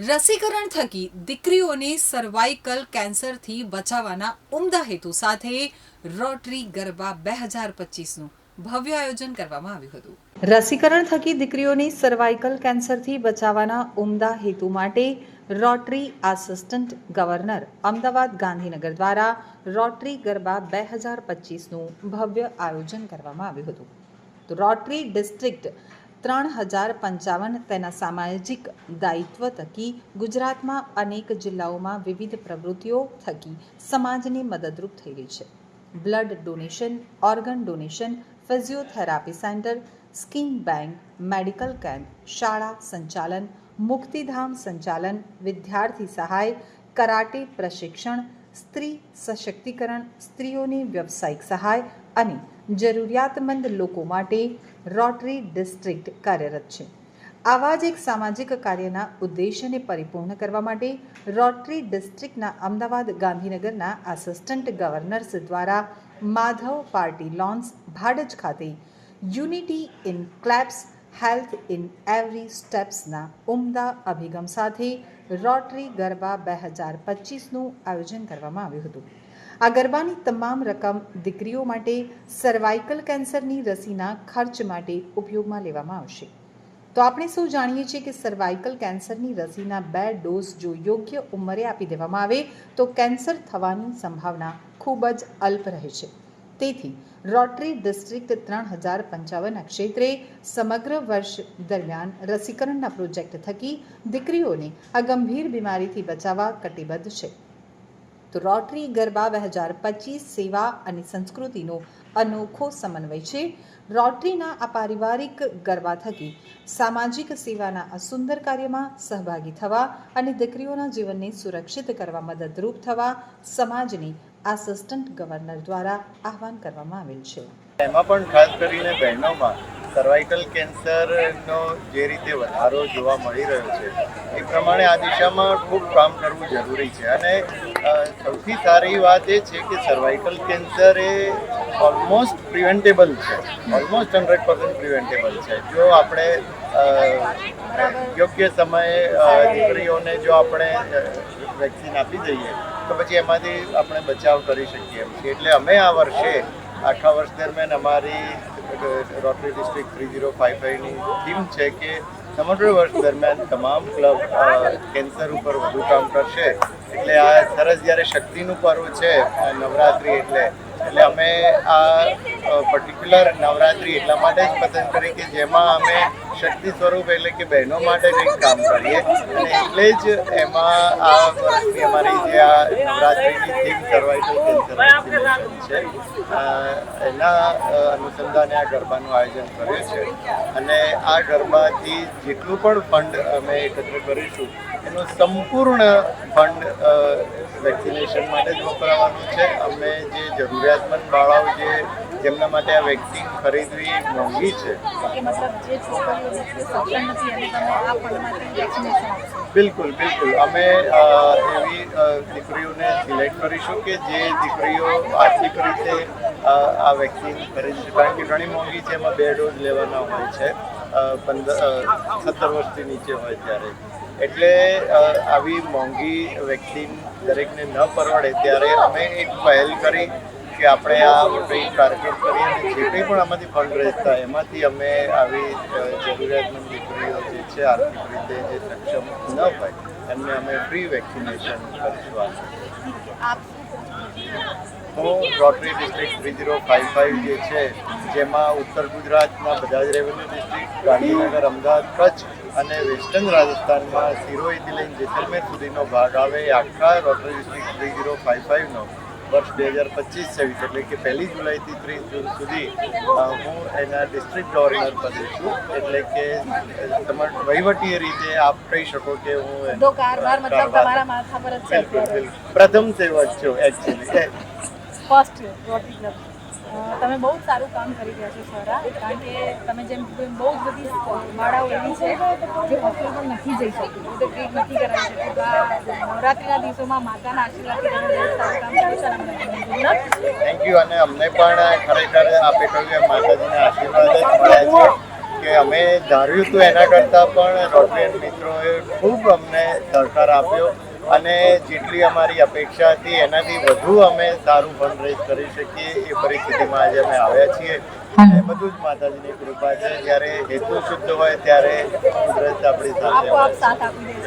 રસીકરણ થકી દીકરીઓને સર્વાઇકલ કેન્સરથી બચાવવાના ઉમદા હેતુ સાથે રોટરી ગરબા બે હજાર પચીસનું ભવ્ય આયોજન કરવામાં આવ્યું હતું. રસીકરણ થકી દીકરીઓને સર્વાઇકલ કેન્સરથી બચાવવાના ઉમદા હેતુ માટે Rotary assistant governor Ahmedabad Gandhinagar દ્વારા રોટરી ગરબા બે હજાર પચીસનું ભવ્ય આયોજન કરવામાં આવ્યું હતું. રોટરી ડિસ્ટ્રિક્ટ ત્રણ હજાર પંચાવન તેના સામાજિક દાયિત્વ થકી ગુજરાતમાં અનેક જિલ્લાઓમાં વિવિધ પ્રવૃત્તિઓ થકી સમાજને મદદરૂપ થઈ રહી છે. Blood donation, organ donation, physiotherapy centre, skin bank, medical camp, શાળા સંચાલન, મુક્તિધામ સંચાલન, વિદ્યાર્થી સહાય, કરાટે પ્રશિક્ષણ, સ્ત્રી સશક્તિકરણ, સ્ત્રીઓની વ્યવસાયિક સહાય અને જરૂરિયાતમંદ લોકો માટે રોટરી ડિસ્ટ્રિક્ટ કાર્યરત છે. આવા જ એક સામાજિક કાર્યના ઉદ્દેશ્યને પરિપૂર્ણ કરવા માટે રોટરી ડિસ્ટ્રિક્ટના અમદાવાદ ગાંધીનગરના આસિસ્ટન્ટ ગવર્નર્સ દ્વારા માધવ પાર્ટી લોન્સ ભાડજ ખાતે unity in claps health in every સ્ટેપ્સના ઉમદા અભિગમ સાથે રોટરી ગરબા બે હજાર પચીસનું આયોજન કરવામાં આવ્યું હતું. આ ગરબાની તમામ રકમ દીકરીઓ માટે સર્વાઇકલ કેન્સરની રસીના ખર્ચ માટે ઉપયોગમાં લેવામાં આવશે. તો આપણે સૌ જાણીએ છીએ કે સર્વાઇકલ કેન્સરની રસીના બે ડોઝ જો યોગ્ય ઉંમરે આપી દેવામાં આવે, તો કેન્સર થવાની સંભાવના ખૂબ જ અલ્પ રહે છે. તેથી રોટરી ડિસ્ટ્રિક્ટ ત્રણ હજાર પંચાવનના ક્ષેત્રે સમગ્ર વર્ષ દરમિયાન રસીકરણના પ્રોજેક્ટ થકી દીકરીઓને આ ગંભીર બીમારીથી બચાવવા કટિબદ્ધ છે. તો રોટરી, ગરબા બે હજાર પચીસ સેવા અને સંસ્કૃતિનો અનોખો સમન્વય છે. રોટરીના આ પારિવારિક ગરબા થકી સામાજિક સેવાના આ સુંદર કાર્યમાં સહભાગી થવા અને દીકરીઓના જીવનને સુરક્ષિત કરવા મદદરૂપ થવા સમાજની આસિસ્ટન્ટ ગવર્નર દ્વારા આહવાન કરવામાં આવેલ છે. એમાં પણ ખાસ કરીને બહેનોમાં સર્વાઇકલ કેન્સરનો જે રીતે વધારો જોવા મળી રહ્યો છે, એ પ્રમાણે આ દિશામાં ખૂબ કામ કરવું જરૂરી છે. અને સૌથી સારી વાત એ છે કે સર્વાઇકલ કેન્સર એ ઓલમોસ્ટ પ્રિવેન્ટેબલ છે. ઓલમોસ્ટ હંડ્રેડ પર્સન્ટ પ્રિવેન્ટેબલ છે. જો આપણે યોગ્ય સમયે દીકરીઓને જો આપણે વેક્સિન આપી દઈએ, તો પછી એમાંથી આપણે બચાવ કરી શકીએ એમ એટલે અમે આ વર્ષે, આખા વર્ષ દરમિયાન અમારી Rotary district three zero five ફાઇવની theme છે કે સમગ્ર વર્ષ દરમિયાન તમામ ક્લબ કેન્સર ઉપર વધુ કામ કરશે. એટલે આ સરસ જ્યારે શક્તિનું પર્વ છે નવરાત્રિ એટલે એટલે અમે આ પર્ટિક્યુલર નવરાત્રિ એટલા માટે જ પસંદ કરી કે જેમાં અમે શક્તિ સ્વરૂપ એટલે કે બહેનો માટે કંઈક કામ કરીએ. અને એટલે જ એમાં આ વર્ષની અમારી જે આ નવરાત્રિની થીમ સર્વાઇકલ કેન્સર છે એના અનુસંધાને આ ગરબાનું આયોજન કર્યું છે. અને આ ગરબાથી જેટલું પણ ફંડ અમે એકત્ર કરીશું, એનું સંપૂર્ણ ફંડ વેક્સિનેશન માટે જ વપરાવાનું છે. અમે જે જરૂરિયાતમંદ બાળાઓ જે જેમના માટે આ વેક્સિન ખરીદવી મોંઘી છે. બિલકુલ બિલકુલ. અમે એવી દીકરીઓને સિલેક્ટ કરીશું કે જે દીકરીઓ આર્થિક રીતે આ વેક્સિન ખરીદી કારણ કે ઘણી મોંઘી છે એમાં બે ડોઝ લેવાના હોય છે. પંદર સત્તર વર્ષથી નીચે હોય ત્યારે. એટલે આવી મોંઘી વેક્સિન દરેકને ન પરવડે, ત્યારે અમે એક પહેલ કરી કે આપણે આ ટ્રેન કાર્યક્રમ કરી અને જે કંઈ પણ આમાંથી ફંડ રેઝ થાય, એમાંથી અમે આવી જરૂરિયાતમંદ દીકરીઓ જે છે, આર્થિક રીતે જે સક્ષમ ન હોય, એમને અમે ફ્રી વેક્સિનેશન કરીશું. આ હું Rotary district three zero five five જે છે જેમાં ઉત્તર ગુજરાતના બધા જ રેવન્યુ ડિસ્ટ્રિક્ટ ગાંધીનગર અમદાવાદ કચ્છ અને વેસ્ટર્ન રાજસ્થાનમાં સિરોહીથી લઈને જેસલમેર સુધીનો ભાગ આવે આખા Rotary district three zero five ફાઇવનો વર્ષ બે હજાર પચીસ છવ્વીસ એટલે કે પહેલી જુલાઈથી ત્રીસ જૂન સુધી હું એના ડિસ્ટ્રિક્ટ ગવર્નર પદે છું એટલે કે તમારે વહીવટીય રીતે આપ કહી શકો કે હું પ્રથમ સેવક છું એકચ્યુઅલી ફર્સ્ટ રોટરી ક્લબ તમે બહુ જ સારું કામ કરી રહ્યા છો, સરા કારણ કે તમે જેમ બહુ જ બધી માળાઓ એવી છે, જે હોસ્પિટલમાં નથી જઈ શકતી. તો ટ્રીટ નથી કરાવી શકતી. આ નવરાત્રિના દિવસોમાં માતાના ધન્યવાદ. થેન્ક યુ અને અમને પણ ખરેખર કહ્યું એમ માતાજીના આશીર્વાદ જ મળ્યા છે કે અમે ધાર્યું હતું એના કરતાં પણ રોટરી મિત્રોએ ખૂબ અમને સહકાર આપ્યો. અને જેટલી અમારી અપેક્ષા હતી એનાથી વધુ અમે સારું ફંડરેઝ કરી શકીએ એ પરિસ્થિતિમાં આજે અમે આવ્યા છીએ. અને બધું જ માતાજીની કૃપા છે. જ્યારે હેતુ શુદ્ધ હોય ત્યારે કુદરત આપણી સાથે